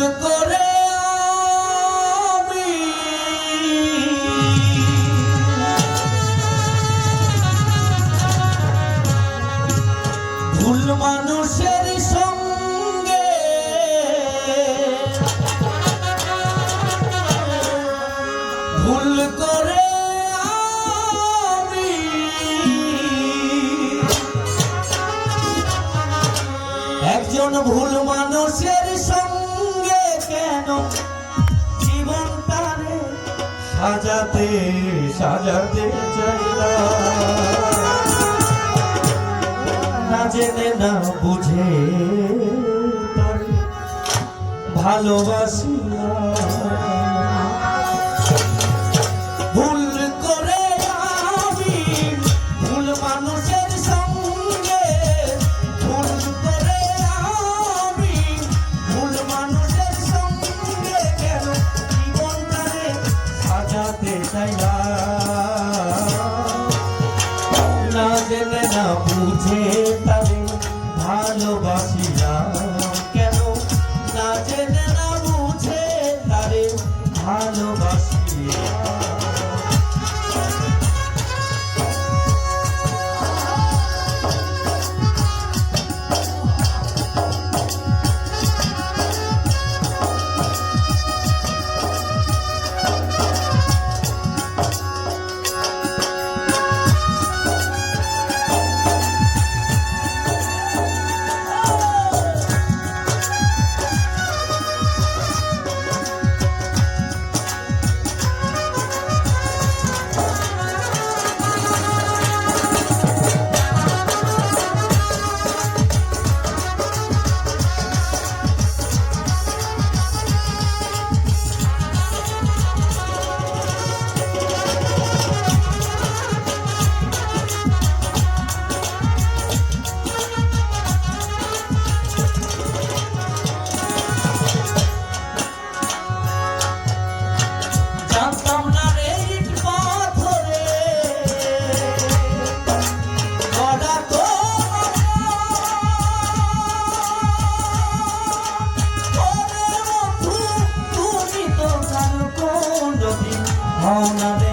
Let the সাজাতে সাজাতে চাই না জেনে না বুঝে ভালোবাসি Oh, no.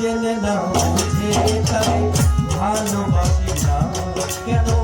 জেনে নাও যে তাই ভালোবাসি না কেন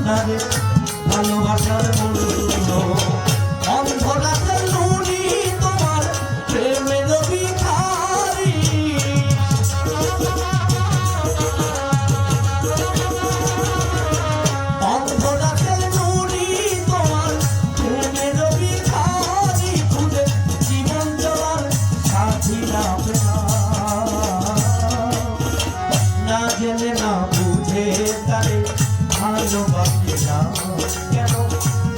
বাংলাদেশ ভালোবাসার বন্ধু কেন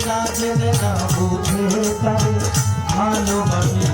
না জেনে বুঝে তারে ভালোবাসি